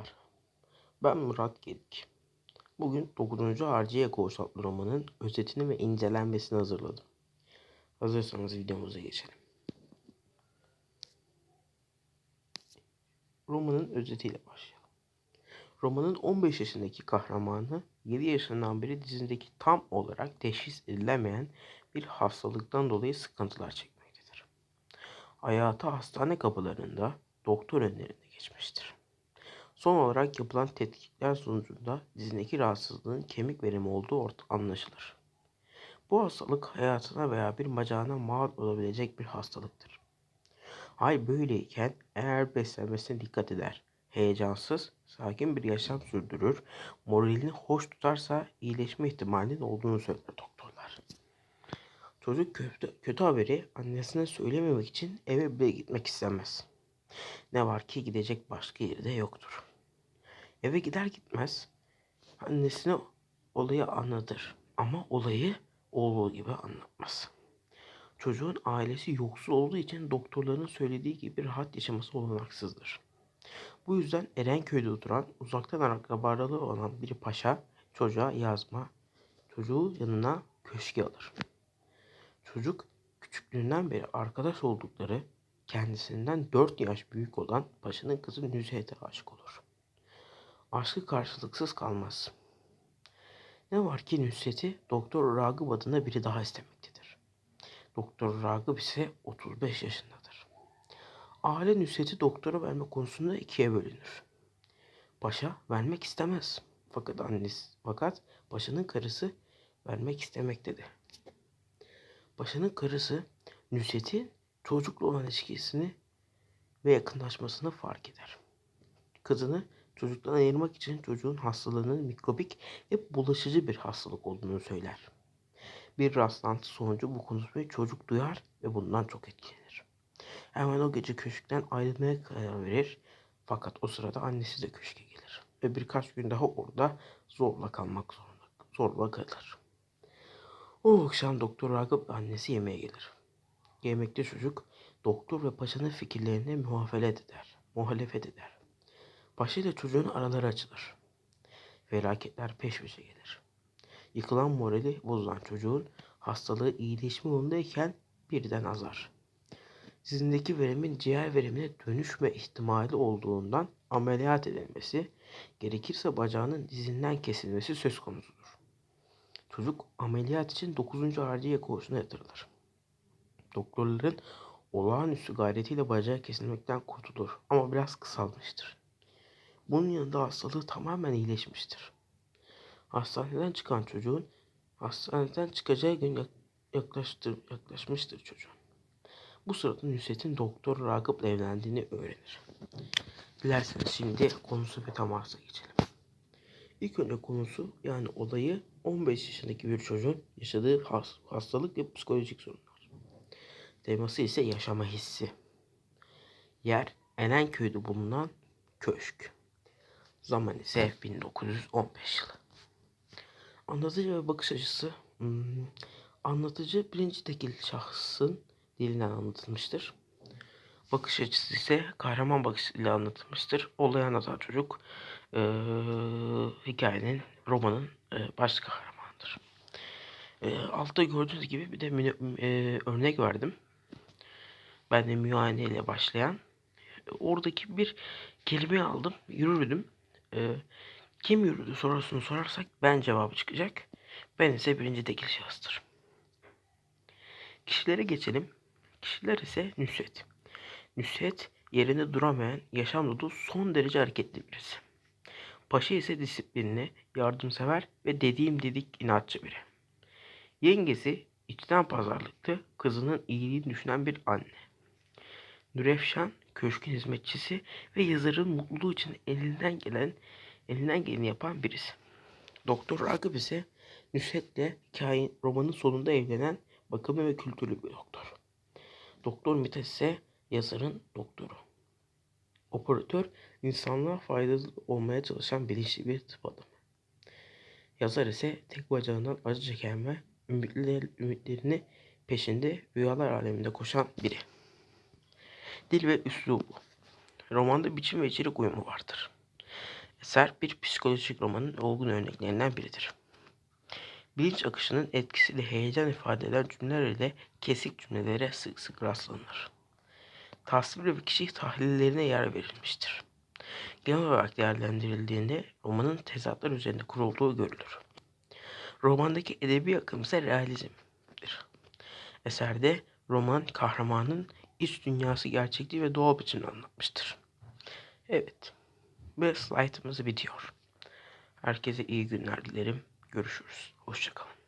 Merhabalar. Ben Murat Gedik. Bugün 9. Harciye adlı romanın özetini ve incelenmesini hazırladım. Hazırsanız videomuza geçelim. Romanın özetiyle başlayalım. Romanın 15 yaşındaki kahramanı 7 yaşından beri dizindeki tam olarak teşhis edilemeyen bir hastalıktan dolayı sıkıntılar çekmektedir. Hayatı hastane kapılarında doktor önlerinde geçmiştir. Son olarak yapılan tetkikler sonucunda dizindeki rahatsızlığın kemik verimi olduğu anlaşılır. Bu hastalık hayatına veya bir bacağına mal olabilecek bir hastalıktır. Hal böyleyken eğer beslenmesine dikkat eder, heyecansız, sakin bir yaşam sürdürür, moralini hoş tutarsa iyileşme ihtimalinin olduğunu söyler doktorlar. Çocuk kötü, kötü haberi annesine söylememek için eve bile gitmek istemez. Ne var ki gidecek başka yeri de yoktur. Eve gider gitmez annesine olayı anlatır ama olayı olduğu gibi anlatmaz. Çocuğun ailesi yoksul olduğu için doktorların söylediği gibi rahat yaşaması olanaksızdır. Bu yüzden Erenköy'de oturan uzaktan akrabalığı olan bir paşa çocuğa yazma, çocuğu yanına köşke alır. Çocuk küçüklüğünden beri arkadaş oldukları kendisinden 4 yaş büyük olan paşanın kızı Nüzeyet'e aşık olur. Aşkı karşılıksız kalmaz. Ne var ki Nüsret'i Doktor Ragıp adında biri daha istemektedir. Doktor Ragıp ise 35 yaşındadır. Aile Nüsret'i doktora verme konusunda ikiye bölünür. Paşa vermek istemez. Fakat annesi, fakat paşanın karısı vermek istemektedir. Paşanın karısı Nüsret'in çocukla olan ilişkisini ve yakınlaşmasını fark eder. Kızını çocuktan ayırmak için çocuğun hastalığının mikrobik ve bulaşıcı bir hastalık olduğunu söyler. Bir rastlantı sonucu bu konuşmayı çocuk duyar ve bundan çok etkilenir. Hemen o gece köşkten ayrılmaya karar verir. Fakat o sırada annesi de köşke gelir. Ve birkaç gün daha orada zorla kalmak zorunda, zorla kalır. O akşam Doktor Ragıp annesi yemeğe gelir. Yemekte çocuk doktor ve paşanın fikirlerine muhalefet eder. Muhalefet eder. İle çocuğun araları açılır. Felaketler peş peşe gelir. Yıkılan morali bozulan çocuğun hastalığı iyileşme yolundayken birden azar. Dizindeki verimin ciğer verimine dönüşme ihtimali olduğundan ameliyat edilmesi, gerekirse bacağının dizinden kesilmesi söz konusudur. Çocuk ameliyat için 9. harciye koğuşuna yatırılır. Doktorların olağanüstü gayretiyle bacağı kesilmekten kurtulur ama biraz kısalmıştır. Bunun yanında hastalığı tamamen iyileşmiştir. Hastaneden çıkan çocuğun hastaneden çıkacağı gün yaklaştır, yaklaşmıştır çocuğun. Bu sırada Nusret'in doktor Ragıp'la evlendiğini öğrenir. Dilerseniz şimdi konusu ve temasla geçelim. İlk önce konusu yani olayı 15 yaşındaki bir çocuğun yaşadığı hastalık ve psikolojik sorunlar. Teması ise yaşama hissi. Yer Erenköy'de bulunan köşk. Zaman ise 1915 yılı. Anlatıcı ve bakış açısı hmm, anlatıcı birinci tekil şahsın dilinden anlatılmıştır. Bakış açısı ise kahraman bakışıyla anlatılmıştır. Olay anlatan çocuk e, hikayenin, romanın e, baş kahramanıdır. E, altta gördüğünüz gibi bir de e, örnek verdim. Ben de müayene ile başlayan. Oradaki bir kelime aldım, yürüdüm. E, kim yürüdü sorusunu sorarsak ben cevabı çıkacak. Ben ise birinci tekil şahıstır. Kişilere geçelim. Kişiler ise Nusret. Nusret yerinde duramayan, yaşam dolu son derece hareketli birisi. Paşa ise disiplinli, yardımsever ve dediğim dedik inatçı biri. Yengesi içten pazarlıklı, kızının iyiliğini düşünen bir anne. Nurefşan köşkün hizmetçisi ve yazarın mutluluğu için elinden gelen elinden geleni yapan birisi. Doktor Ragıp ise Nusret'le hikaye romanın sonunda evlenen bakımlı ve kültürlü bir doktor. Doktor Mithat ise yazarın doktoru. Operatör insanlığa faydalı olmaya çalışan bilinçli bir tıp adamı. Yazar ise tek bacağından acı çeken ve ümitlerini peşinde rüyalar aleminde koşan biri. Dil ve üslubu. Romanda biçim ve içerik uyumu vardır. Eser bir psikolojik romanın olgun örneklerinden biridir. Bilinç akışının etkisiyle heyecan ifade eden cümleler ile kesik cümlelere sık sık rastlanır. Tasvir ve kişi tahlillerine yer verilmiştir. Genel olarak değerlendirildiğinde romanın tezatlar üzerinde kurulduğu görülür. Romandaki edebi akım ise realizmdir. Eserde roman kahramanın iç dünyası gerçekliği ve doğal biçimde anlatmıştır. Evet, ve slaytımız bitiyor. Herkese iyi günler dilerim. Görüşürüz. Hoşçakalın.